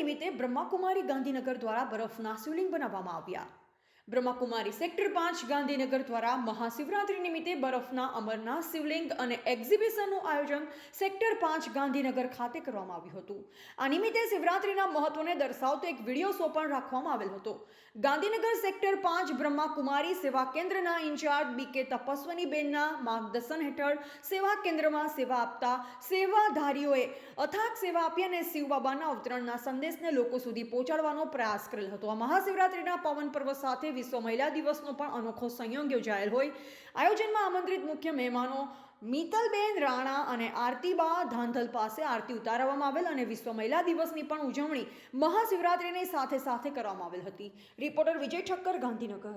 નિમિત્તે બ્રહ્માકુમારી ગાંધીનગર દ્વારા બરફના શિવલિંગ બનાવવામાં આવ્યા. બ્રહ્માકુમારી સેક્ટર પાંચ ગાંધીનગર દ્વારા મહાશિવરાત્રિ નિમિત્તે બરફના અમરનાથ શિવલિંગ અને એક્ઝિબિશનનું આયોજન સેક્ટર પાંચ ગાંધીનગર ખાતે કરવામાં આવ્યું હતું. આ નિમિત્તે શિવરાત્રિના મહત્વને દર્શાવતો એક વીડિયો શો પણ રાખવામાં આવેલ હતો. ગાંધીનગર સેક્ટર પાંચ બ્રહ્માકુમારી સેવા કેન્દ્રના ઇન્ચાર્જ બી કે તપસ્વની બેનના માર્ગદર્શન હેઠળ સેવા કેન્દ્રમાં સેવા આપતા સેવાધારીઓએ અથાગ સેવા આપી અને શિવ બાબાના અવતરણના સંદેશને લોકો સુધી પહોંચાડવાનો પ્રયાસ કરેલ હતો. આ મહાશિવરાત્રિના પવન પર્વ સાથે વિશ્વ મહિલા દિવસનો પણ અનોખો સંયોગ યોજાયેલ હોય. આયોજનમાં આમંત્રિત મુખ્ય મહેમાનો મિતલબેન રાણા અને આરતીબા ધાંધલ પાસે આરતી ઉતારવામાં આવેલ અને વિશ્વ મહિલા દિવસની પણ ઉજવણી મહાશિવરાત્રિની સાથે સાથે કરવામાં આવેલ હતી. રિપોર્ટર વિજય ઠક્કર, ગાંધીનગર.